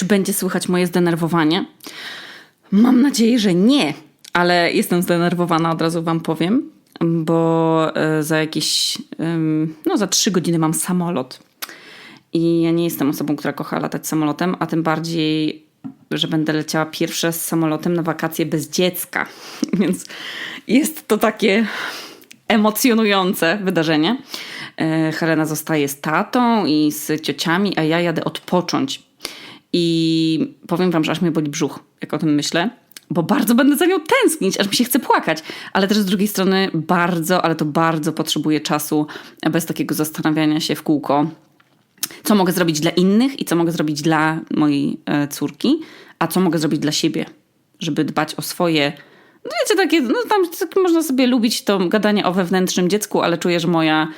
Czy będzie słychać moje zdenerwowanie? Mam nadzieję, że nie, ale jestem zdenerwowana, od razu Wam powiem, bo e, za jakieś, no za trzy godziny mam samolot. I ja nie jestem osobą, która kocha latać samolotem, a tym bardziej, że będę leciała pierwsze z samolotem na wakacje bez dziecka. Więc jest to takie emocjonujące wydarzenie. E, Helena zostaje z tatą i z ciociami, a ja jadę odpocząć. I powiem wam, że aż mnie boli brzuch, jak o tym myślę, bo bardzo będę za nią tęsknić, aż mi się chce płakać. Ale też z drugiej strony bardzo, ale to bardzo potrzebuję czasu bez takiego zastanawiania się w kółko, co mogę zrobić dla innych i co mogę zrobić dla mojej e, córki, a co mogę zrobić dla siebie, żeby dbać o swoje no wiecie, takie, no tam tak można sobie lubić to gadanie o wewnętrznym dziecku, ale czuję, że moja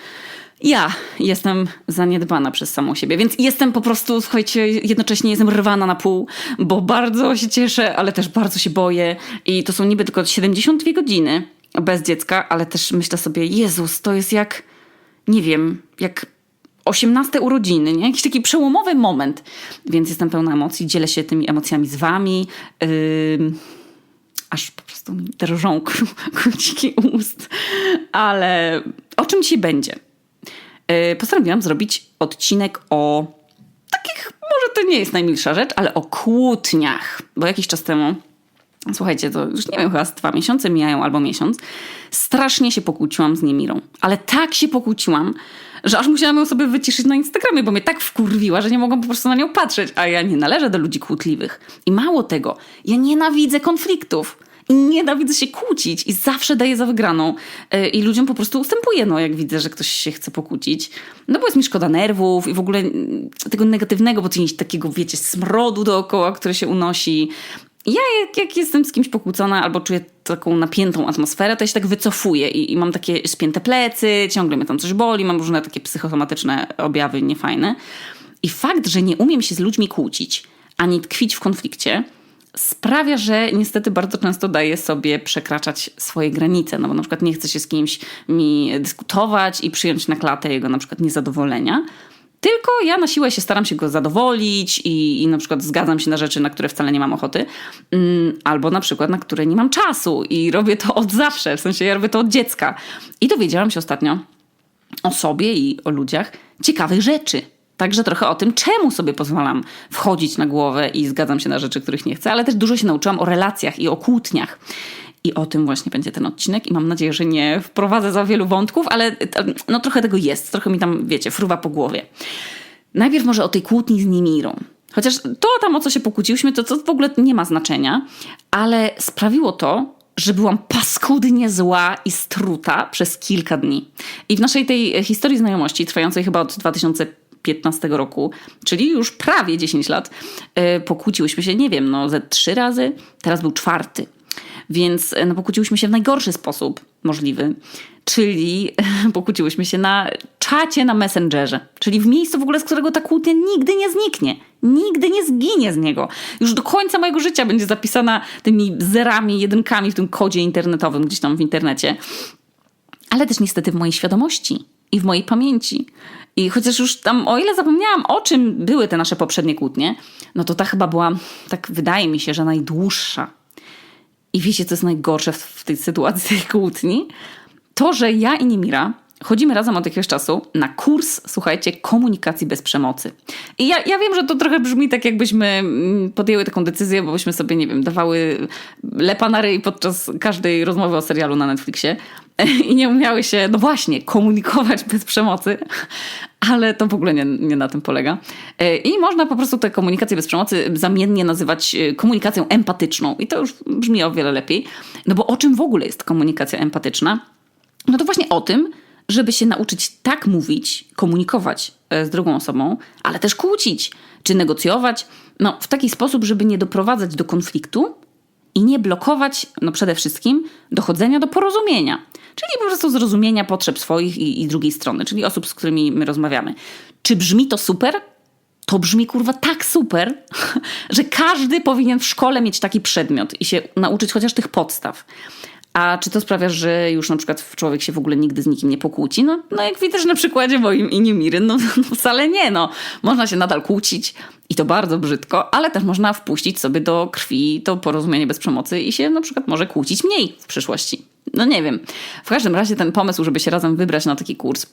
ja jestem zaniedbana przez samą siebie, więc jestem po prostu, słuchajcie, jednocześnie jestem rwana na pół, bo bardzo się cieszę, ale też bardzo się boję i to są niby tylko 72 godziny bez dziecka, ale też myślę sobie, Jezus, to jest jak, nie wiem, jak 18 urodziny, nie? Jakiś taki przełomowy moment, więc jestem pełna emocji, dzielę się tymi emocjami z wami. Yy aż po prostu mi drżą króciki ust. Ale o czym dzisiaj będzie? E, postanowiłam zrobić odcinek o takich, może to nie jest najmilsza rzecz, ale o kłótniach. Bo jakiś czas temu, słuchajcie, to już nie wiem, chyba z dwa miesiące mijają albo miesiąc, strasznie się pokłóciłam z Niemirą. Ale tak się pokłóciłam, że aż musiałam ją sobie wyciszyć na Instagramie, bo mnie tak wkurwiła, że nie mogłam po prostu na nią patrzeć. A ja nie należę do ludzi kłótliwych. I mało tego, ja nienawidzę konfliktów. I nienawidzę się kłócić i zawsze daję za wygraną. E, I ludziom po prostu ustępuję, no jak widzę, że ktoś się chce pokłócić. No bo jest mi szkoda nerwów i w ogóle mm, tego negatywnego, bo coś takiego, wiecie, smrodu dookoła, który się unosi. Ja jak, jak, jestem z kimś pokłócona albo czuję taką napiętą atmosferę, to ja się tak wycofuję i, i, mam takie spięte plecy, ciągle mnie tam coś boli, mam różne takie psychosomatyczne objawy niefajne. I fakt, że nie umiem się z ludźmi kłócić, ani tkwić w konflikcie, sprawia, że niestety bardzo często daje sobie przekraczać swoje granice, no bo na przykład nie chce się z kimś mi dyskutować i przyjąć na klatę jego na przykład niezadowolenia, tylko ja na siłę się staram się go zadowolić i, i na przykład zgadzam się na rzeczy, na które wcale nie mam ochoty, mm, albo na przykład na które nie mam czasu i robię to od zawsze, w sensie ja robię to od dziecka. I dowiedziałam się ostatnio o sobie i o ludziach ciekawych rzeczy. Także trochę o tym, czemu sobie pozwalam wchodzić na głowę i zgadzam się na rzeczy, których nie chcę, ale też dużo się nauczyłam o relacjach i o kłótniach. I o tym właśnie będzie ten odcinek i mam nadzieję, że nie wprowadzę za wielu wątków, ale no trochę tego jest, trochę mi tam, wiecie, fruwa po głowie. Najpierw może o tej kłótni z Nimirą. Chociaż to tam, o co się pokłóciłyśmy, to, to w ogóle nie ma znaczenia, ale sprawiło to, że byłam paskudnie zła i struta przez kilka dni. I w naszej tej historii znajomości, trwającej chyba od 2000 2015 roku, czyli już prawie 10 lat, e, pokłóciłyśmy się, nie wiem, no ze trzy razy, teraz był czwarty. Więc e, no, pokłóciłyśmy się w najgorszy sposób możliwy, czyli pokłóciłyśmy się na czacie na Messengerze, czyli w miejscu w ogóle, z którego ta kłótnia nigdy nie zniknie. Nigdy nie zginie z niego. Już do końca mojego życia będzie zapisana tymi zerami, jedynkami w tym kodzie internetowym, gdzieś tam w internecie. Ale też niestety w mojej świadomości i w mojej pamięci. I chociaż już tam, o ile zapomniałam, o czym były te nasze poprzednie kłótnie, no to ta chyba była, tak wydaje mi się, że najdłuższa. I wiecie, co jest najgorsze w, tej sytuacji tej kłótni? To, że ja i Nimira chodzimy razem od jakiegoś czasu na kurs, słuchajcie, komunikacji bez przemocy. I ja, ja wiem, że to trochę brzmi tak, jakbyśmy mm, podjęły taką decyzję, bo byśmy sobie, nie wiem, dawały lepa na ryj podczas każdej rozmowy o serialu na Netflixie i nie umiały się, no właśnie, komunikować bez przemocy, ale to w ogóle nie, nie na tym polega. E, I można po prostu tę komunikację bez przemocy zamiennie nazywać e, komunikacją empatyczną. I to już brzmi o wiele lepiej. No bo o czym w ogóle jest komunikacja empatyczna? No to właśnie o tym, żeby się nauczyć tak mówić, komunikować e, z drugą osobą, ale też kłócić, czy negocjować, no w taki sposób, żeby nie doprowadzać do konfliktu i nie blokować, no przede wszystkim, dochodzenia do porozumienia, czyli po prostu zrozumienia potrzeb swoich i, i drugiej strony, czyli osób, z którymi my rozmawiamy. Czy brzmi to super? To brzmi kurwa tak super, że każdy powinien w szkole mieć taki przedmiot i się nauczyć chociaż tych podstaw. A czy to sprawia, że już na przykład człowiek się w ogóle nigdy z nikim nie pokłóci? No, no jak widać na przykładzie moim i Niemiry, no, no wcale nie. No. Można się nadal kłócić i to bardzo brzydko, ale też można wpuścić sobie do krwi to porozumienie bez przemocy i się na przykład może kłócić mniej w przyszłości. No nie wiem. W każdym razie ten pomysł, żeby się razem wybrać na taki kurs,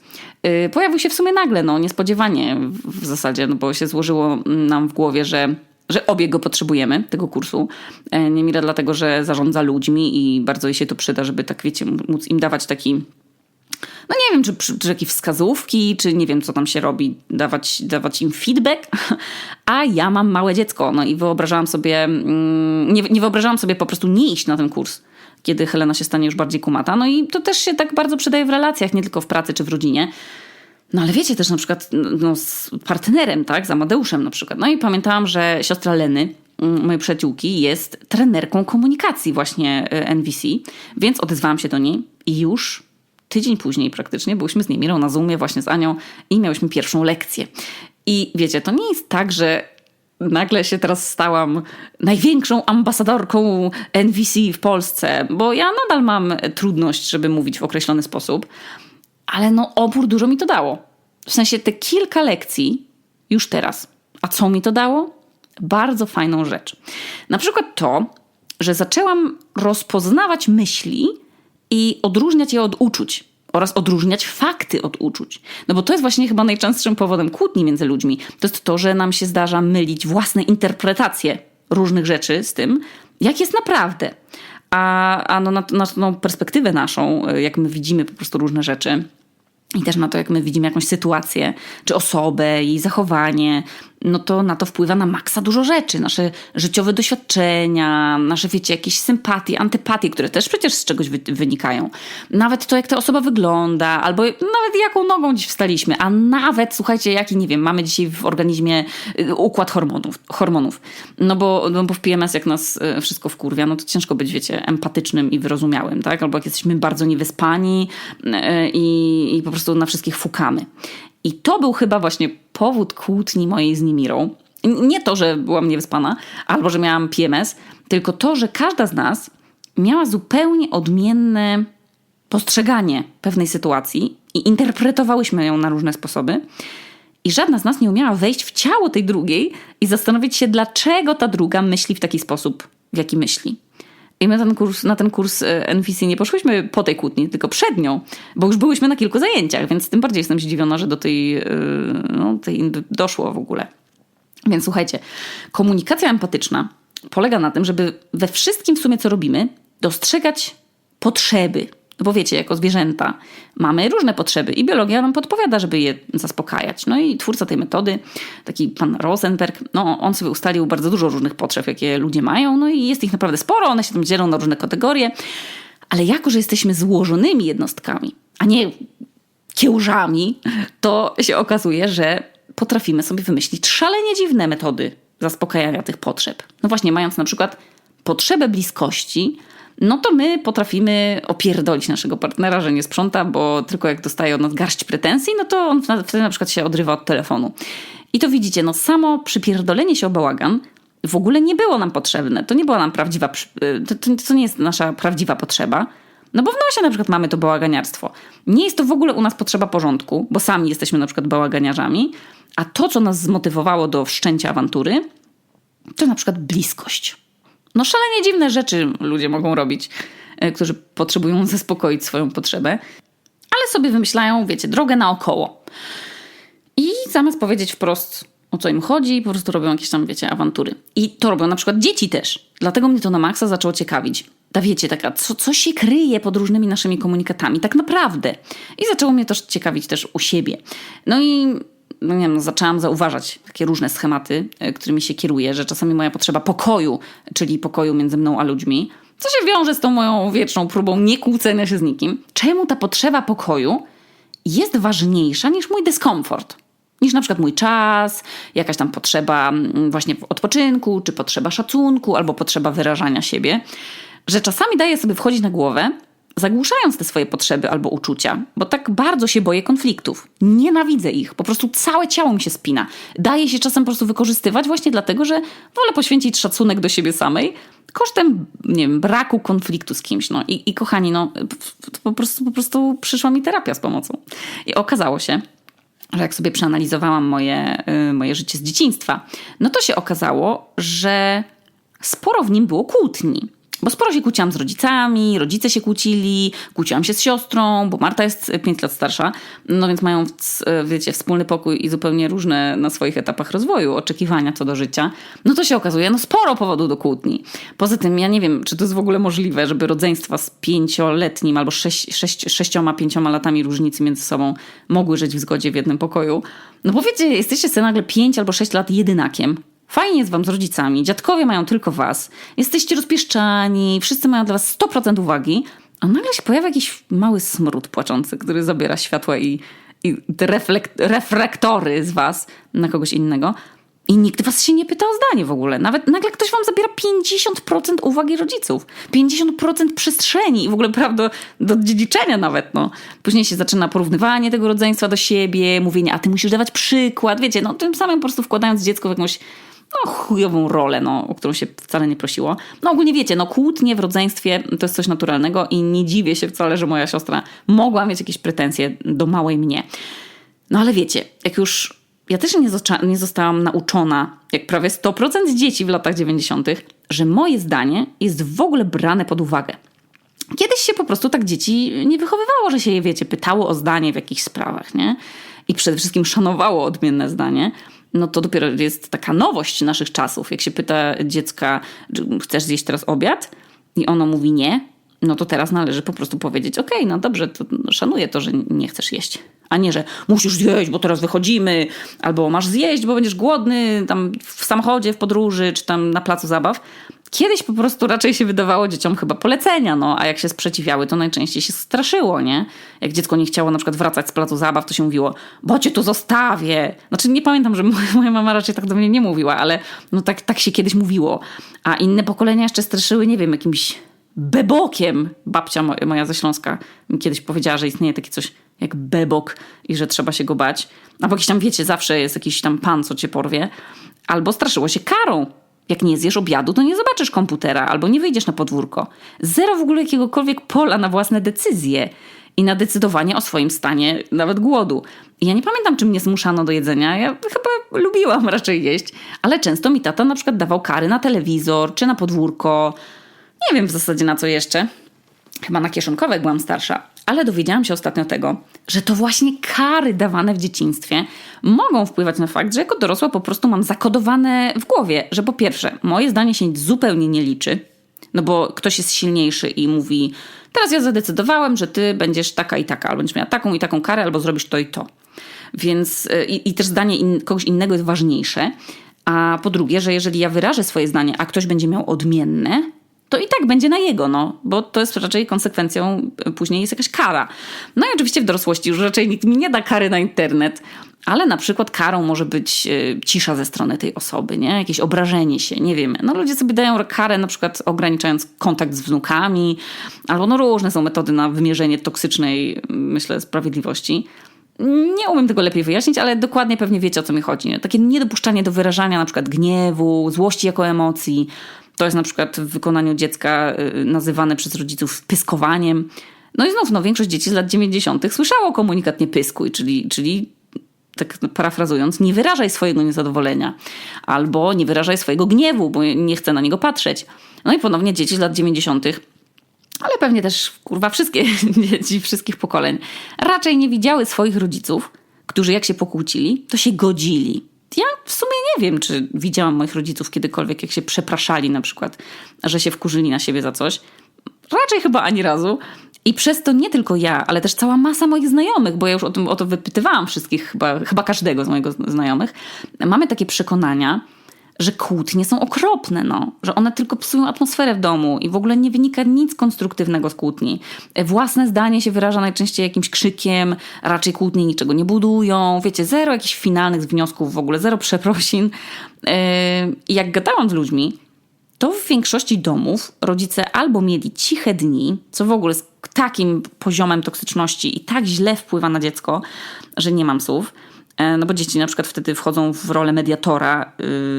yy, pojawił się w sumie nagle, no niespodziewanie w, zasadzie, no bo się złożyło nam w głowie, że że obie go potrzebujemy, tego kursu. E, Niemira dlatego, że zarządza ludźmi i bardzo jej się to przyda, żeby tak, wiecie, móc im dawać taki no nie wiem, czy, czy jakieś wskazówki, czy nie wiem, co tam się robi, dawać, dawać im feedback. A ja mam małe dziecko, no i wyobrażałam sobie, mm, nie, nie wyobrażałam sobie po prostu nie iść na ten kurs, kiedy Helena się stanie już bardziej kumata. No i to też się tak bardzo przydaje w relacjach, nie tylko w pracy czy w rodzinie. No ale wiecie też na przykład no, z partnerem, tak, z Amadeuszem na przykład. No i pamiętałam, że siostra Leny, mm, mojej przyjaciółki, jest trenerką komunikacji właśnie e, NVC, więc odezwałam się do niej i już tydzień później praktycznie byłyśmy z Niemirą na Zoomie właśnie z Anią i miałyśmy pierwszą lekcję. I wiecie, to nie jest tak, że nagle się teraz stałam największą ambasadorką NVC w Polsce, bo ja nadal mam trudność, żeby mówić w określony sposób ale no opór dużo mi to dało. W sensie te kilka lekcji już teraz. A co mi to dało? Bardzo fajną rzecz. Na przykład to, że zaczęłam rozpoznawać myśli i odróżniać je od uczuć oraz odróżniać fakty od uczuć. No bo to jest właśnie chyba najczęstszym powodem kłótni między ludźmi. To jest to, że nam się zdarza mylić własne interpretacje różnych rzeczy z tym, jak jest naprawdę. A, a no na, na tą perspektywę naszą, jak my widzimy po prostu różne rzeczy, i też na to, jak my widzimy jakąś sytuację, czy osobę, jej zachowanie, no to na to wpływa na maksa dużo rzeczy. Nasze życiowe doświadczenia, nasze, wiecie, jakieś sympatie, antypatie, które też przecież z czegoś wy wynikają. Nawet to, jak ta osoba wygląda, albo nawet jaką nogą dziś wstaliśmy, a nawet, słuchajcie, jaki, nie wiem, mamy dzisiaj w organizmie y, układ hormonów. hormonów. No, bo, no bo w PMS, jak nas y, wszystko wkurwia, no to ciężko być, wiecie, empatycznym i wyrozumiałym, tak? Albo jak jesteśmy bardzo niewyspani y, i, i po prostu na wszystkich fukamy. I to był chyba właśnie powód kłótni mojej z Nimirą. Nie to, że byłam niewyspana albo że miałam PMS, tylko to, że każda z nas miała zupełnie odmienne postrzeganie pewnej sytuacji i interpretowałyśmy ją na różne sposoby. I żadna z nas nie umiała wejść w ciało tej drugiej i zastanowić się, dlaczego ta druga myśli w taki sposób, w jaki myśli. I my ten kurs, na ten kurs e, NVC nie poszłyśmy po tej kłótni, tylko przed nią, bo już byłyśmy na kilku zajęciach, więc tym bardziej jestem zdziwiona, że do tej, e, no, tej doszło w ogóle. Więc słuchajcie, komunikacja empatyczna polega na tym, żeby we wszystkim w sumie, co robimy, dostrzegać potrzeby no bo wiecie, jako zwierzęta mamy różne potrzeby i biologia nam podpowiada, żeby je zaspokajać. No i twórca tej metody, taki pan Rosenberg, no on sobie ustalił bardzo dużo różnych potrzeb, jakie ludzie mają, no i jest ich naprawdę sporo, one się tam dzielą na różne kategorie, ale jako, że jesteśmy złożonymi jednostkami, a nie kiełżami, to się okazuje, że potrafimy sobie wymyślić szalenie dziwne metody zaspokajania tych potrzeb. No właśnie, mając na przykład potrzebę bliskości, no to my potrafimy opierdolić naszego partnera, że nie sprząta, bo tylko jak dostaje od nas garść pretensji, no to on wtedy na przykład się odrywa od telefonu. I to widzicie, no samo przypierdolenie się o bałagan w ogóle nie było nam potrzebne. To nie była nam prawdziwa, y, to, to, to nie jest nasza prawdziwa potrzeba. No bo w nosie na przykład mamy to bałaganiarstwo. Nie jest to w ogóle u nas potrzeba porządku, bo sami jesteśmy na przykład bałaganiarzami, a to, co nas zmotywowało do wszczęcia awantury, to na przykład bliskość. No szalenie dziwne rzeczy ludzie mogą robić, e, którzy potrzebują zaspokoić swoją potrzebę, ale sobie wymyślają, wiecie, drogę naokoło. I zamiast powiedzieć wprost, o co im chodzi, po prostu robią jakieś tam, wiecie, awantury. I to robią na przykład dzieci też. Dlatego mnie to na maksa zaczęło ciekawić. Ta wiecie, taka, co, co się kryje pod różnymi naszymi komunikatami, tak naprawdę. I zaczęło mnie też ciekawić też u siebie. No i no nie wiem, no zaczęłam zauważać takie różne schematy, e, którymi się kieruję, że czasami moja potrzeba pokoju, czyli pokoju między mną a ludźmi, co się wiąże z tą moją wieczną próbą nie kłócenia się z nikim. Czemu ta potrzeba pokoju jest ważniejsza niż mój dyskomfort? Niż na przykład mój czas, jakaś tam potrzeba mm, właśnie odpoczynku, czy potrzeba szacunku, albo potrzeba wyrażania siebie. Że czasami daję sobie wchodzić na głowę, zagłuszając te swoje potrzeby albo uczucia, bo tak bardzo się boję konfliktów. Nienawidzę ich, po prostu całe ciało mi się spina. Daję się czasem po prostu wykorzystywać właśnie dlatego, że wolę poświęcić szacunek do siebie samej, kosztem, nie wiem, braku konfliktu z kimś. No i, i kochani, no po prostu, po prostu przyszła mi terapia z pomocą. I okazało się, że jak sobie przeanalizowałam moje, y, moje życie z dzieciństwa, no to się okazało, że sporo w nim było kłótni. Bo sporo się kłóciłam z rodzicami, rodzice się kłócili, kłóciłam się z siostrą, bo Marta jest 5 lat starsza, no więc mają, wiecie, wspólny pokój i zupełnie różne na swoich etapach rozwoju oczekiwania co do życia. No to się okazuje, no sporo powodów do kłótni. Poza tym ja nie wiem, czy to jest w ogóle możliwe, żeby rodzeństwa z pięcioletnim albo sześć, sześć, sześcioma, pięcioma latami różnicy między sobą mogły żyć w zgodzie w jednym pokoju. No bo wiecie, jesteście sobie nagle pięć albo sześć lat jedynakiem Fajnie jest wam z rodzicami, dziadkowie mają tylko was, jesteście rozpieszczani, wszyscy mają dla was 100% uwagi, a nagle się pojawia jakiś mały smród płaczący, który zabiera światła i, i te reflekt, reflektory z was na kogoś innego. I nikt was się nie pyta o zdanie w ogóle. Nawet nagle ktoś wam zabiera 50% uwagi rodziców. 50% przestrzeni i w ogóle prawda do dziedziczenia nawet. No. Później się zaczyna porównywanie tego rodzeństwa do siebie, mówienie, a ty musisz dawać przykład. Wiecie, no tym samym po prostu wkładając dziecko w jakąś no, chujową rolę, no, o którą się wcale nie prosiło. No ogólnie wiecie, no kłótnie w rodzeństwie to jest coś naturalnego i nie dziwię się wcale, że moja siostra mogła mieć jakieś pretensje do małej mnie. No ale wiecie, jak już ja też nie, nie zostałam nauczona, jak prawie 100% dzieci w latach 90., że moje zdanie jest w ogóle brane pod uwagę. Kiedyś się po prostu tak dzieci nie wychowywało, że się je, wiecie, pytało o zdanie w jakichś sprawach, nie? I przede wszystkim szanowało odmienne zdanie no to dopiero jest taka nowość naszych czasów. Jak się pyta dziecka, chcesz zjeść teraz obiad? I ono mówi nie, no to teraz należy po prostu powiedzieć, okej, okay, no dobrze, to szanuję to, że nie chcesz jeść. A nie, że musisz zjeść, bo teraz wychodzimy, albo masz zjeść, bo będziesz głodny tam w samochodzie, w podróży, czy tam na placu zabaw. Kiedyś po prostu raczej się wydawało dzieciom chyba polecenia, no, a jak się sprzeciwiały, to najczęściej się straszyło, nie? Jak dziecko nie chciało na przykład wracać z placu zabaw, to się mówiło, bo cię tu zostawię. Znaczy nie pamiętam, że moja mama raczej tak do mnie nie mówiła, ale no tak, tak się kiedyś mówiło. A inne pokolenia jeszcze straszyły, nie wiem, jakimś bebokiem. Babcia moja ze Śląska mi kiedyś powiedziała, że istnieje takie coś jak bebok i że trzeba się go bać. Albo jakiś tam, wiecie, zawsze jest jakiś tam pan, co cię porwie. Albo straszyło się karą. Jak nie zjesz obiadu, to nie zobaczysz komputera albo nie wyjdziesz na podwórko. Zero w ogóle jakiegokolwiek pola na własne decyzje i na decydowanie o swoim stanie, nawet głodu. I ja nie pamiętam, czy mnie zmuszano do jedzenia. Ja chyba lubiłam raczej jeść, ale często mi tata na przykład dawał kary na telewizor czy na podwórko. Nie wiem w zasadzie na co jeszcze. Chyba na kieszonkowe byłam starsza, ale dowiedziałam się ostatnio tego, że to właśnie kary dawane w dzieciństwie mogą wpływać na fakt, że jako dorosła po prostu mam zakodowane w głowie, że po pierwsze, moje zdanie się zupełnie nie liczy, no bo ktoś jest silniejszy i mówi: Teraz ja zadecydowałem, że ty będziesz taka i taka, albo będziesz miała taką i taką karę, albo zrobisz to i to. Więc y, i, i też zdanie in, kogoś innego jest ważniejsze. A po drugie, że jeżeli ja wyrażę swoje zdanie, a ktoś będzie miał odmienne, to i tak będzie na jego, no, bo to jest raczej konsekwencją, y, później jest jakaś kara. No i oczywiście w dorosłości już raczej nikt mi nie da kary na internet, ale na przykład karą może być y, cisza ze strony tej osoby, nie? Jakieś obrażenie się, nie wiemy. No ludzie sobie dają karę na przykład ograniczając kontakt z wnukami, albo no różne są metody na wymierzenie toksycznej, myślę, sprawiedliwości. Nie umiem tego lepiej wyjaśnić, ale dokładnie pewnie wiecie o co mi chodzi. Nie? Takie niedopuszczanie do wyrażania na przykład gniewu, złości jako emocji, to jest na przykład w wykonaniu dziecka y, nazywane przez rodziców pyskowaniem. No i znów, no, większość dzieci z lat 90. słyszało komunikat nie pyskuj, czyli, czyli tak parafrazując, nie wyrażaj swojego niezadowolenia albo nie wyrażaj swojego gniewu, bo nie chcę na niego patrzeć. No i ponownie dzieci z lat 90., ale pewnie też kurwa wszystkie dzieci wszystkich pokoleń, raczej nie widziały swoich rodziców, którzy jak się pokłócili, to się godzili ja w sumie nie wiem, czy widziałam moich rodziców kiedykolwiek, jak się przepraszali na przykład, że się wkurzyli na siebie za coś. Raczej chyba ani razu. I przez to nie tylko ja, ale też cała masa moich znajomych, bo ja już o, tym, o to wypytywałam wszystkich, chyba, chyba każdego z mojego znajomych, mamy takie przekonania, że kłótnie są okropne, no. że one tylko psują atmosferę w domu i w ogóle nie wynika nic konstruktywnego z kłótni. Własne zdanie się wyraża najczęściej jakimś krzykiem, raczej kłótnie niczego nie budują, wiecie, zero jakichś finalnych wniosków, w ogóle zero przeprosin. Yy, I jak gadałam z ludźmi, to w większości domów rodzice albo mieli ciche dni, co w ogóle z takim poziomem toksyczności i tak źle wpływa na dziecko, że nie mam słów, no bo dzieci na przykład wtedy wchodzą w rolę mediatora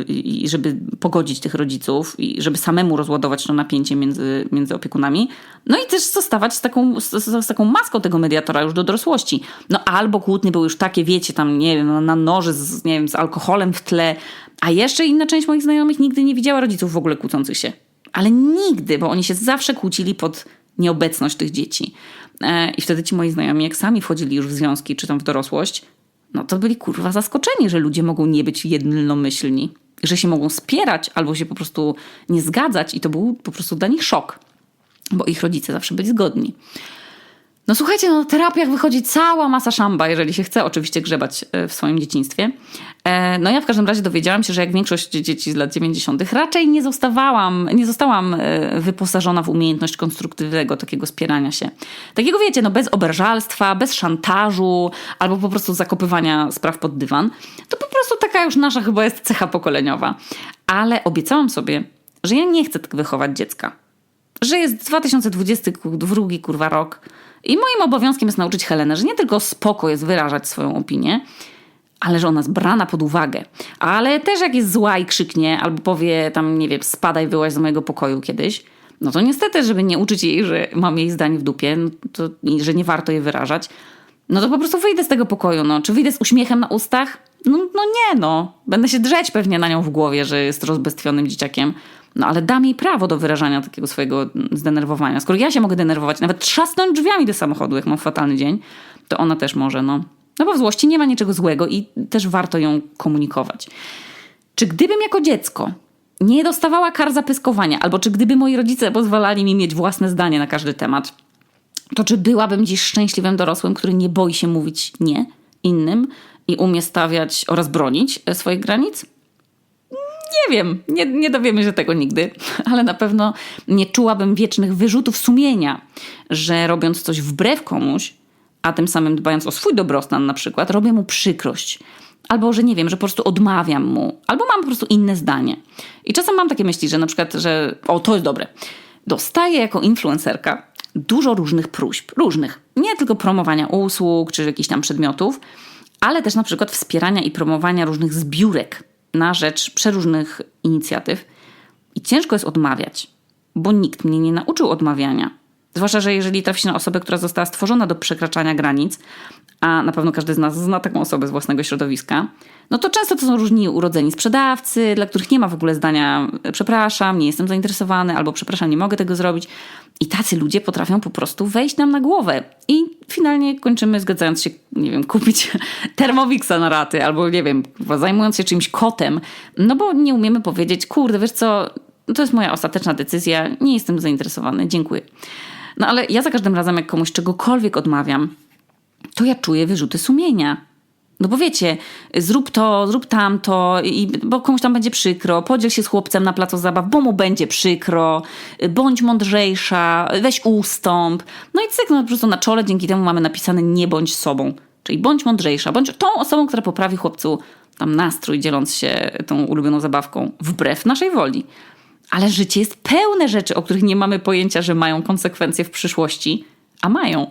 yy, i żeby pogodzić tych rodziców i żeby samemu rozładować to napięcie między, między opiekunami. No i też zostawać z taką, z, z, taką maską tego mediatora już do dorosłości. No albo kłótnie były już takie, wiecie, tam nie wiem, na noży z, nie wiem, z alkoholem w tle, a jeszcze inna część moich znajomych nigdy nie widziała rodziców w ogóle kłócących się. Ale nigdy, bo oni się zawsze kłócili pod nieobecność tych dzieci. E, I wtedy ci moi znajomi, jak sami wchodzili już w związki czy tam w dorosłość, no to byli kurwa zaskoczeni, że ludzie mogą nie być jednomyślni, że się mogą spierać albo się po prostu nie zgadzać i to był po prostu dla nich szok, bo ich rodzice zawsze byli zgodni. No słuchajcie, no, na terapiach wychodzi cała masa szamba, jeżeli się chce oczywiście grzebać e, w swoim dzieciństwie. E, no ja w każdym razie dowiedziałam się, że jak większość dzieci z lat 90. raczej nie zostawałam, nie zostałam e, wyposażona w umiejętność konstruktywnego takiego spierania się. Takiego wiecie, no bez oberżalstwa, bez szantażu albo po prostu zakopywania spraw pod dywan. To po prostu taka już nasza chyba jest cecha pokoleniowa. Ale obiecałam sobie, że ja nie chcę tak wychować dziecka. Że jest 2022 kurwa rok i moim obowiązkiem jest nauczyć Helenę, że nie tylko spoko jest wyrażać swoją opinię, ale że ona jest brana pod uwagę. Ale też jak jest zła i krzyknie, albo powie tam, nie wiem, spadaj, wyłaź z mojego pokoju kiedyś, no to niestety, żeby nie uczyć jej, że mam jej zdań w dupie, no to, i że nie warto je wyrażać, no to po prostu wyjdę z tego pokoju, no. Czy wyjdę z uśmiechem na ustach? No, no nie, no. Będę się drzeć pewnie na nią w głowie, że jest rozbestwionym dzieciakiem. No ale dam jej prawo do wyrażania takiego swojego zdenerwowania. Skoro ja się mogę denerwować, nawet trzasnąć drzwiami do samochodu, jak mam fatalny dzień, to ona też może, no. No bo w złości nie ma niczego złego i też warto ją komunikować. Czy gdybym jako dziecko nie dostawała kar za pyskowania, albo czy gdyby moi rodzice pozwalali mi mieć własne zdanie na każdy temat, to czy byłabym dziś szczęśliwym dorosłym, który nie boi się mówić nie innym i umie stawiać oraz bronić swoich granic? Nie wiem, nie, nie dowiemy się tego nigdy, ale na pewno nie czułabym wiecznych wyrzutów sumienia, że robiąc coś wbrew komuś, a tym samym dbając o swój dobrostan na przykład, robię mu przykrość. Albo, że nie wiem, że po prostu odmawiam mu, albo mam po prostu inne zdanie. I czasem mam takie myśli, że na przykład, że o, to jest dobre. Dostaję jako influencerka dużo różnych próśb, różnych. Nie tylko promowania usług czy jakichś tam przedmiotów, ale też na przykład wspierania i promowania różnych zbiórek na rzecz przeróżnych inicjatyw. I ciężko jest odmawiać, bo nikt mnie nie nauczył odmawiania. Zwłaszcza, że jeżeli trafi się na osobę, która została stworzona do przekraczania granic, a na pewno każdy z nas zna taką osobę z własnego środowiska, no to często to są różni urodzeni sprzedawcy, dla których nie ma w ogóle zdania przepraszam, nie jestem zainteresowany, albo przepraszam, nie mogę tego zrobić. I tacy ludzie potrafią po prostu wejść nam na głowę. I finalnie kończymy zgadzając się, nie wiem, kupić termowixa na raty, albo nie wiem, zajmując się czymś kotem, no bo nie umiemy powiedzieć, kurde, wiesz co, to jest moja ostateczna decyzja, nie jestem zainteresowany, dziękuję. No ale ja za każdym razem, jak komuś czegokolwiek odmawiam, to ja czuję wyrzuty sumienia. No bo wiecie, zrób to, zrób tamto, i, bo komuś tam będzie przykro, podziel się z chłopcem na placu zabaw, bo mu będzie przykro, bądź mądrzejsza, weź ustąp. No i cyk, no po prostu na czole dzięki temu mamy napisane nie bądź sobą. Czyli bądź mądrzejsza, bądź tą osobą, która poprawi chłopcu tam nastrój, dzieląc się tą ulubioną zabawką, wbrew naszej woli. Ale życie jest pełne rzeczy, o których nie mamy pojęcia, że mają konsekwencje w przyszłości, a mają.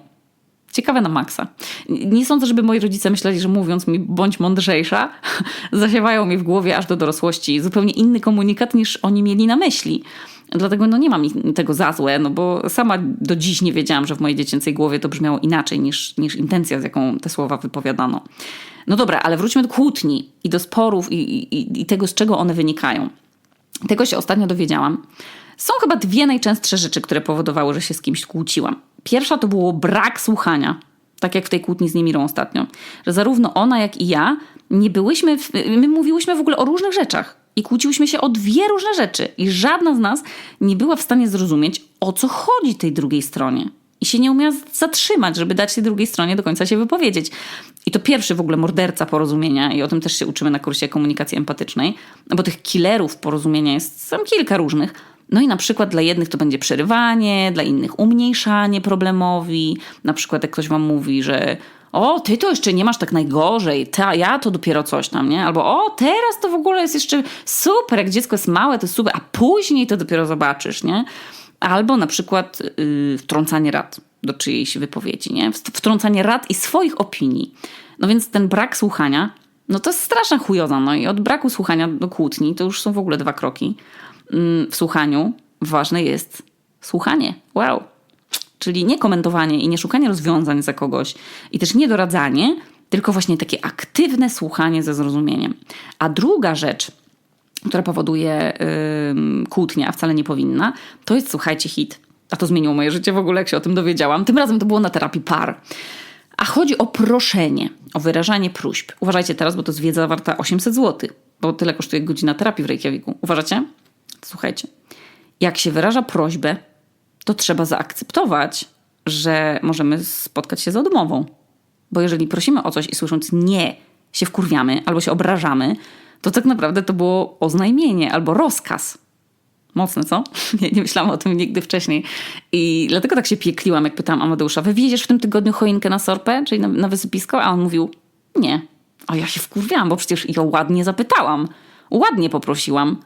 Ciekawe na maksa. Nie sądzę, żeby moi rodzice myśleli, że mówiąc mi bądź mądrzejsza, zasiewają mi w głowie aż do dorosłości zupełnie inny komunikat niż oni mieli na myśli. Dlatego no, nie mam tego za złe, no bo sama do dziś nie wiedziałam, że w mojej dziecięcej głowie to brzmiało inaczej niż, niż intencja, z jaką te słowa wypowiadano. No dobra, ale wróćmy do kłótni i do sporów i, i, i tego, z czego one wynikają. Tego się ostatnio dowiedziałam. Są chyba dwie najczęstsze rzeczy, które powodowały, że się z kimś kłóciłam. Pierwsza to było brak słuchania. Tak jak w tej kłótni z Niemirą ostatnio. Że zarówno ona, jak i ja nie byłyśmy, w, my mówiłyśmy w ogóle o różnych rzeczach. I kłóciłyśmy się o dwie różne rzeczy. I żadna z nas nie była w stanie zrozumieć, o co chodzi tej drugiej stronie. I się nie umiała zatrzymać, żeby dać tej drugiej stronie do końca się wypowiedzieć. I to pierwszy w ogóle morderca porozumienia, i o tym też się uczymy na kursie komunikacji empatycznej, no bo tych killerów porozumienia jest tam kilka różnych no i na przykład dla jednych to będzie przerywanie, dla innych umniejszanie problemowi. Na przykład jak ktoś wam mówi, że o, ty to jeszcze nie masz tak najgorzej, ta, ja to dopiero coś tam, nie? Albo o, teraz to w ogóle jest jeszcze super, jak dziecko jest małe, to super, a później to dopiero zobaczysz, nie? Albo na przykład yy, wtrącanie rad do czyjejś wypowiedzi, nie? Wtrącanie rad i swoich opinii. No więc ten brak słuchania No to jest straszna chujoza. No i od braku słuchania do kłótni to już są w ogóle dwa kroki. Mm, w słuchaniu ważne jest słuchanie. Wow. Czyli nie komentowanie i nie szukanie rozwiązań za kogoś i też nie doradzanie, tylko właśnie takie aktywne słuchanie ze zrozumieniem. A druga rzecz, która powoduje yy, kłótnię, a wcale nie powinna, to jest słuchajcie hit. A to zmieniło moje życie w ogóle, jak się o tym dowiedziałam. Tym razem to było na terapii par. A chodzi o proszenie, o wyrażanie próśb. Uważajcie teraz, bo to jest wiedza warta 800 zł, bo tyle kosztuje godzina terapii w Reykjaviku. Uważacie? Słuchajcie. Jak się wyraża prośbę, to trzeba zaakceptować, że możemy spotkać się z odmową. Bo jeżeli prosimy o coś i słysząc nie, się wkurwiamy albo się obrażamy, to tak naprawdę to było oznajmienie albo rozkaz. Mocne, co? Nie, nie myślałam o tym nigdy wcześniej. I dlatego tak się piekliłam, jak pytałam Amadeusza, wywieziesz w tym tygodniu choinkę na sorpę, czyli na, na wysypisko? A on mówił, nie. A ja się wkurwiałam, bo przecież ja ładnie zapytałam. Ładnie poprosiłam.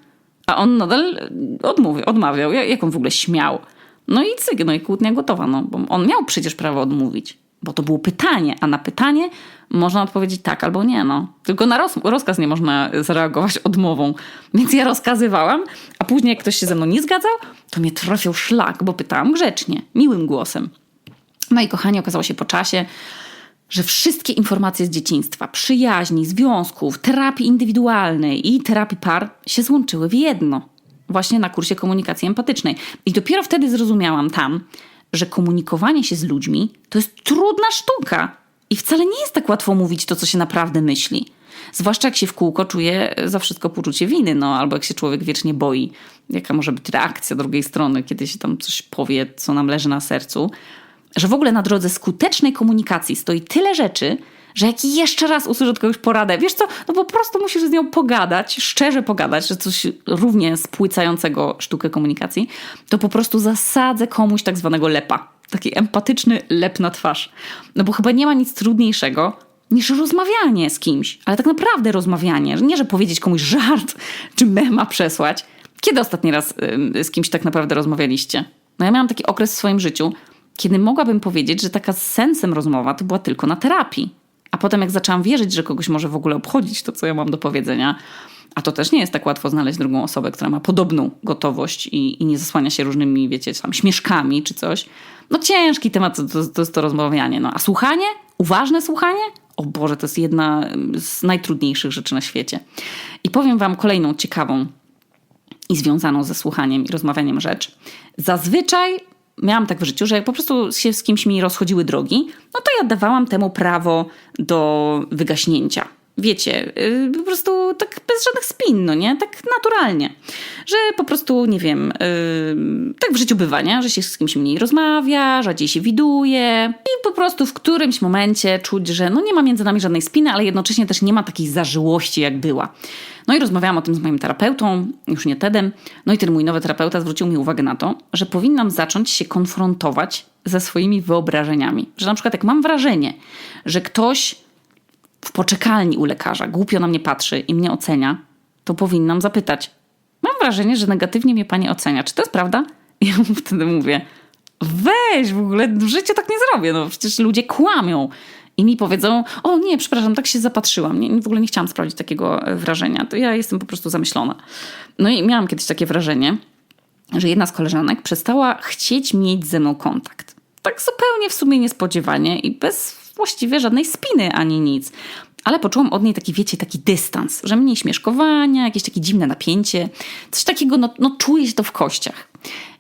A on nadal odmówił, odmawiał. Jak on w ogóle śmiał? No i cyk, no i kłótnia gotowa, no, bo on miał przecież prawo odmówić, bo to było pytanie, a na pytanie można odpowiedzieć tak albo nie, no. Tylko na roz, rozkaz nie można zareagować odmową. Więc ja rozkazywałam, a później jak ktoś się ze mną nie zgadzał, to mnie trafił szlak, bo pytałam grzecznie, miłym głosem. No i kochani, okazało się po czasie, że wszystkie informacje z dzieciństwa, przyjaźni, związków, terapii indywidualnej i terapii par się złączyły w jedno właśnie na kursie komunikacji empatycznej. I dopiero wtedy zrozumiałam tam, że komunikowanie się z ludźmi to jest trudna sztuka. I wcale nie jest tak łatwo mówić to, co się naprawdę myśli. Zwłaszcza jak się w kółko czuje za wszystko poczucie winy, no albo jak się człowiek wiecznie boi, jaka może być reakcja drugiej strony, kiedy się tam coś powie, co nam leży na sercu. Że w ogóle na drodze skutecznej komunikacji stoi tyle rzeczy, że jak jeszcze raz usłyszę od kogoś poradę, wiesz co, no po prostu musisz z nią pogadać, szczerze pogadać, że coś równie spłycającego sztukę komunikacji, to po prostu zasadzę komuś tak zwanego lepa. Taki empatyczny lep na twarz. No bo chyba nie ma nic trudniejszego niż rozmawianie z kimś, ale tak naprawdę rozmawianie. Nie, że powiedzieć komuś żart czy mema przesłać. Kiedy ostatni raz z kimś tak naprawdę rozmawialiście? No ja miałam taki okres w swoim życiu, kiedy mogłabym powiedzieć, że taka z sensem rozmowa to była tylko na terapii. A potem, jak zaczęłam wierzyć, że kogoś może w ogóle obchodzić to, co ja mam do powiedzenia, a to też nie jest tak łatwo znaleźć drugą osobę, która ma podobną gotowość i, i nie zasłania się różnymi, wiecie, tam śmieszkami czy coś. No ciężki temat to, to, to jest to rozmawianie. No. A słuchanie? Uważne słuchanie? O Boże, to jest jedna z najtrudniejszych rzeczy na świecie. I powiem Wam kolejną ciekawą i związaną ze słuchaniem i rozmawianiem rzecz. Zazwyczaj miałam tak w życiu, że jak po prostu się z kimś mi rozchodziły drogi, no to ja dawałam temu prawo do wygaśnięcia. Wiecie, yy, po prostu tak bez żadnych spin, no nie? Tak naturalnie. Że po prostu, nie wiem, yy, tak w życiu bywa, nie? Że się z kimś mniej rozmawia, rzadziej się widuje i po prostu w którymś momencie czuć, że no nie ma między nami żadnej spiny, ale jednocześnie też nie ma takiej zażyłości, jak była. No i rozmawiałam o tym z moim terapeutą, już nie Tedem. No i ten mój nowy terapeuta zwrócił mi uwagę na to, że powinnam zacząć się konfrontować ze swoimi wyobrażeniami. Że na przykład jak mam wrażenie, że ktoś poczekalni u lekarza głupio na mnie patrzy i mnie ocenia, to powinnam zapytać. Mam wrażenie, że negatywnie mnie pani ocenia. Czy to jest prawda? I ja wtedy mówię, weź w ogóle, w życiu tak nie zrobię. No przecież ludzie kłamią i mi powiedzą, o nie, przepraszam, tak się zapatrzyłam, nie, w ogóle nie chciałam sprawdzić takiego e, wrażenia, to ja jestem po prostu zamyślona. No i miałam kiedyś takie wrażenie, że jedna z koleżanek przestała chcieć mieć ze mną kontakt. Tak zupełnie w sumie niespodziewanie i bez właściwie żadnej spiny ani nic. Ale poczułam od niej taki, wiecie, taki dystans, że mniej śmieszkowania, jakieś takie dziwne napięcie, coś takiego, no, no czuję się to w kościach.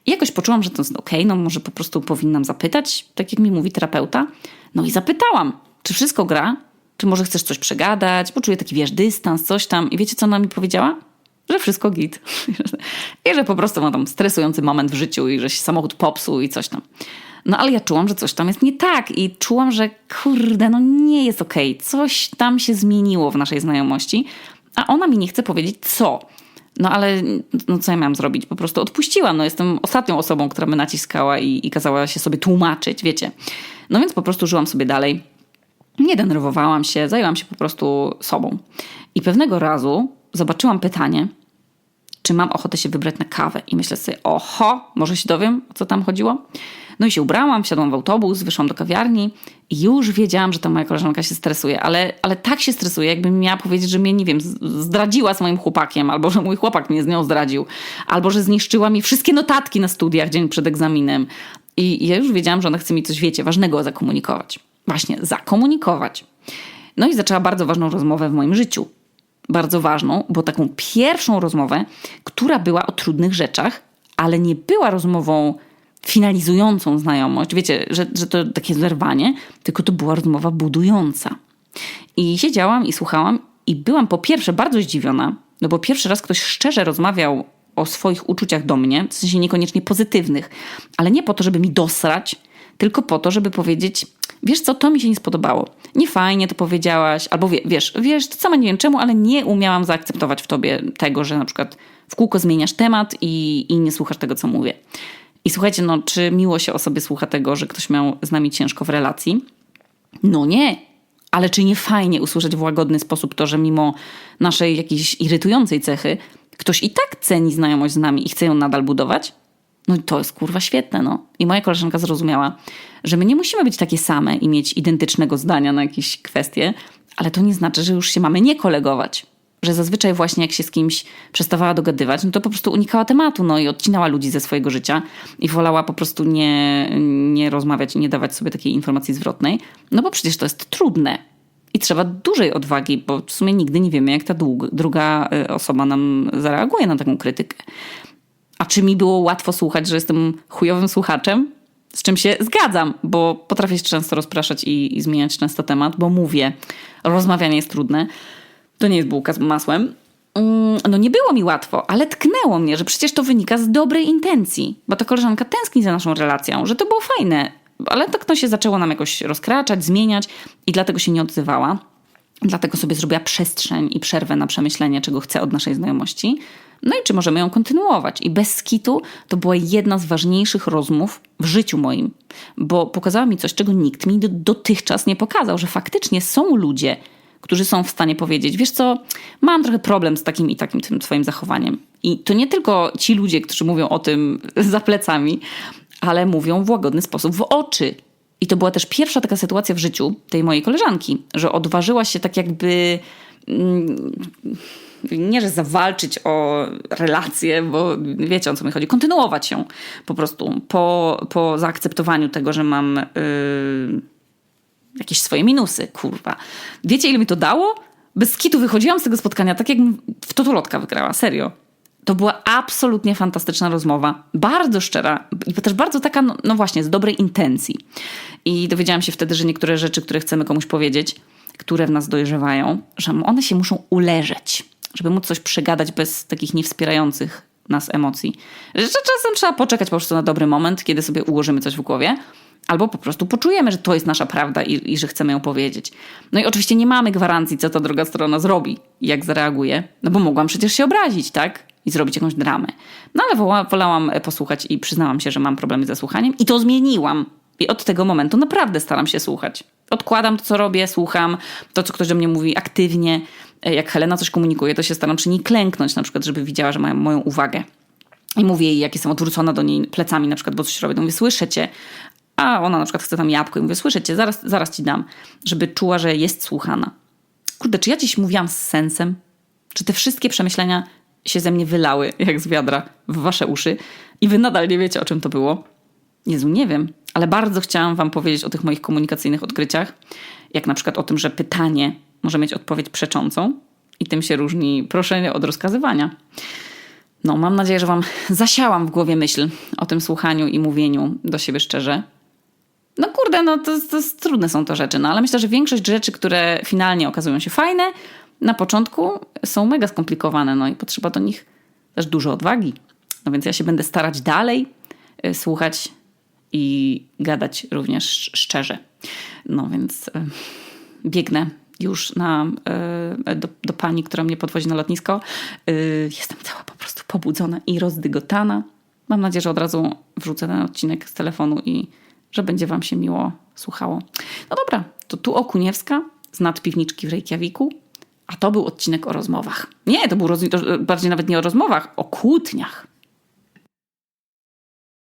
I jakoś poczułam, że to jest okay, no może po prostu powinnam zapytać, tak jak mi mówi terapeuta. No i zapytałam, czy wszystko gra? Czy może chcesz coś przegadać? Poczuję taki, wiesz, dystans, coś tam. I wiecie, co ona mi powiedziała? Że wszystko git. I że po prostu ma tam stresujący moment w życiu i że się samochód popsuł i coś tam. No ale ja czułam, że coś tam jest nie tak i czułam, że kurde, no nie jest okej. Okay. Coś tam się zmieniło w naszej znajomości, a ona mi nie chce powiedzieć co. No ale no co ja miałam zrobić? Po prostu odpuściłam. No jestem ostatnią osobą, która by naciskała i, i kazała się sobie tłumaczyć, wiecie. No więc po prostu żyłam sobie dalej. Nie denerwowałam się, zajęłam się po prostu sobą. I pewnego razu zobaczyłam pytanie, czy mam ochotę się wybrać na kawę. I myślę sobie, oho, może się dowiem, o co tam chodziło. No i się ubrałam, wsiadłam w autobus, wyszłam do kawiarni i już wiedziałam, że ta moja koleżanka się stresuje, ale, ale tak się stresuje, jakbym miała powiedzieć, że mnie, nie wiem, zdradziła z moim chłopakiem, albo że mój chłopak mnie z nią zdradził, albo że zniszczyła mi wszystkie notatki na studiach dzień przed egzaminem. I ja już wiedziałam, że ona chce mi coś, wiecie, ważnego zakomunikować. Właśnie, zakomunikować. No i zaczęła bardzo ważną rozmowę w moim życiu. Bardzo ważną, bo taką pierwszą rozmowę, która była o trudnych rzeczach, ale nie była rozmową finalizującą znajomość. Wiecie, że, że to takie zerwanie, tylko to była rozmowa budująca. I siedziałam i słuchałam i byłam po pierwsze bardzo zdziwiona, no bo pierwszy raz ktoś szczerze rozmawiał o swoich uczuciach do mnie, w sensie niekoniecznie pozytywnych, ale nie po to, żeby mi dosrać, tylko po to, żeby powiedzieć, wiesz co, to mi się nie spodobało. Nie fajnie to powiedziałaś, albo wie, wiesz, wiesz, to sama nie wiem czemu, ale nie umiałam zaakceptować w tobie tego, że na przykład w kółko zmieniasz temat i, i nie słuchasz tego, co mówię. I słuchajcie, no, czy miło się o sobie słucha tego, że ktoś miał z nami ciężko w relacji? No nie. Ale czy nie fajnie usłyszeć w łagodny sposób to, że mimo naszej jakiejś irytującej cechy, ktoś i tak ceni znajomość z nami i chce ją nadal budować? No to jest kurwa świetne, no. I moja koleżanka zrozumiała, że my nie musimy być takie same i mieć identycznego zdania na jakieś kwestie, ale to nie znaczy, że już się mamy nie kolegować. Że zazwyczaj właśnie jak się z kimś przestawała dogadywać, no to po prostu unikała tematu, no i odcinała ludzi ze swojego życia i wolała po prostu nie, nie rozmawiać i nie dawać sobie takiej informacji zwrotnej, no bo przecież to jest trudne. I trzeba dużej odwagi, bo w sumie nigdy nie wiemy, jak ta druga y, osoba nam zareaguje na taką krytykę. A czy mi było łatwo słuchać, że jestem chujowym słuchaczem? Z czym się zgadzam, bo potrafię się często rozpraszać i, i zmieniać często temat, bo mówię, rozmawianie jest trudne. To nie jest bułka z masłem. Mm, no nie było mi łatwo, ale tknęło mnie, że przecież to wynika z dobrej intencji, bo ta koleżanka tęskni za naszą relacją, że to było fajne, ale tak to się zaczęło nam jakoś rozkraczać, zmieniać i dlatego się nie odzywała. Dlatego sobie zrobiła przestrzeń i przerwę na przemyślenie, czego chce od naszej znajomości. No i czy możemy ją kontynuować? I bez skitu to była jedna z ważniejszych rozmów w życiu moim, bo pokazała mi coś, czego nikt mi dotychczas nie pokazał, że faktycznie są ludzie, którzy są w stanie powiedzieć: Wiesz co, mam trochę problem z takim i takim tym Twoim zachowaniem. I to nie tylko ci ludzie, którzy mówią o tym za plecami, ale mówią w łagodny sposób w oczy. I to była też pierwsza taka sytuacja w życiu tej mojej koleżanki, że odważyła się tak jakby. Mm, nie, że zawalczyć o relację, bo wiecie o co mi chodzi, kontynuować się po prostu po, po zaakceptowaniu tego, że mam yy, jakieś swoje minusy, kurwa. Wiecie, ile mi to dało? Bez kitu wychodziłam z tego spotkania tak, jakbym w totolotka wygrała, serio. To była absolutnie fantastyczna rozmowa, bardzo szczera i też bardzo taka, no, no właśnie, z dobrej intencji. I dowiedziałam się wtedy, że niektóre rzeczy, które chcemy komuś powiedzieć, które w nas dojrzewają, że one się muszą uleżeć żeby móc coś przegadać bez takich niewspierających nas emocji. Że czasem trzeba poczekać po prostu na dobry moment, kiedy sobie ułożymy coś w głowie, albo po prostu poczujemy, że to jest nasza prawda i, i że chcemy ją powiedzieć. No i oczywiście nie mamy gwarancji, co ta druga strona zrobi jak zareaguje, no bo mogłam przecież się obrazić, tak? I zrobić jakąś dramę. No ale wolałam posłuchać i przyznałam się, że mam problemy ze słuchaniem i to zmieniłam. I od tego momentu naprawdę staram się słuchać. Odkładam to, co robię, słucham to, co ktoś do mnie mówi aktywnie. E, jak Helena coś komunikuje, to się staram przy niej klęknąć, na przykład, żeby widziała, że mają moją uwagę. I mówię jej, jak jestem odwrócona do niej plecami, na przykład, bo coś robię, to mówię, słyszę cię. A ona na przykład chce tam jabłko i mówię, słyszę cię, zaraz, zaraz ci dam, żeby czuła, że jest słuchana. Kurde, czy ja dziś mówiłam z sensem? Czy te wszystkie przemyślenia się ze mnie wylały, jak z wiadra, w wasze uszy i wy nadal nie wiecie, o czym to było? Jezu, nie wiem, ale bardzo chciałam wam powiedzieć o tych moich komunikacyjnych odkryciach, jak na przykład o tym, że pytanie może mieć odpowiedź przeczącą i tym się różni proszenie od rozkazywania. No, mam nadzieję, że Wam zasiałam w głowie myśl o tym słuchaniu i mówieniu do siebie szczerze. No kurde, no to, to trudne są to rzeczy, no ale myślę, że większość rzeczy, które finalnie okazują się fajne, na początku są mega skomplikowane, no i potrzeba do nich też dużo odwagi. No więc ja się będę starać dalej y, słuchać i gadać również szczerze. No więc y, biegnę już na, e, do, do pani, która mnie podwozi na lotnisko. E, jestem cała po prostu pobudzona i rozdygotana. Mam nadzieję, że od razu wrzucę ten odcinek z telefonu i że będzie Wam się miło słuchało. No dobra, to tu Okuniewska z nadpiwniczki w Reykjaviku, a to był odcinek o rozmowach. Nie, to był roz... bardziej nawet nie o rozmowach, o kłótniach.